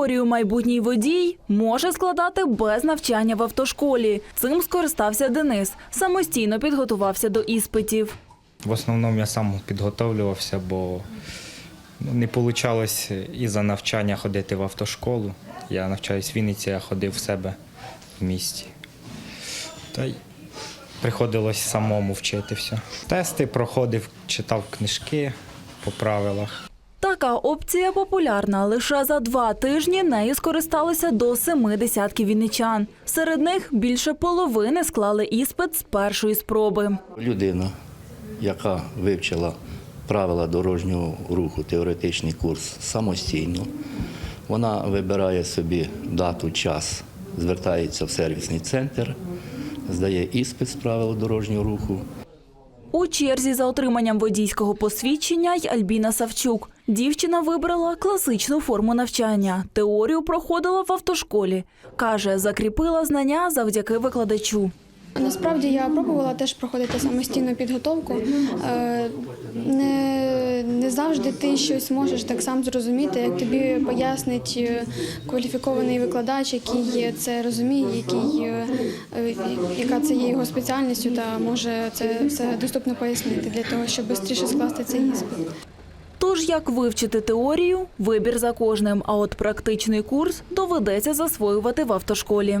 Теорію майбутній водій може складати без навчання в автошколі. Цим скористався Денис. Самостійно підготувався до іспитів. В основному я сам підготовлювався, бо ну, не вийшло із-за навчання ходити в автошколу. Я навчаюсь в Вінниці, я ходив в себе в місті. Та й приходилось самому вчити все. Тести проходив, читав книжки по правилах. Така опція популярна. Лише за два тижні нею скористалися до семи десятків вінничан. Серед них більше половини склали іспит з першої спроби. Людина, яка вивчила правила дорожнього руху, теоретичний курс самостійно, вона вибирає собі дату, час, звертається в сервісний центр, здає іспит з правил дорожнього руху. У черзі за отриманням водійського посвідчення й Альбіна Савчук. Дівчина вибрала класичну форму навчання. Теорію проходила в автошколі. Каже, закріпила знання завдяки викладачу. Насправді я пробувала теж проходити самостійну підготовку. Е, Не, не завжди ти щось можеш так сам зрозуміти, як тобі пояснить е, кваліфікований викладач, який це розуміє, який, е, яка це є його спеціальністю, та може це все доступно пояснити для того, щоб швидше скласти цей іспит. Тож, як вивчити теорію, вибір за кожним. А от практичний курс доведеться засвоювати в автошколі.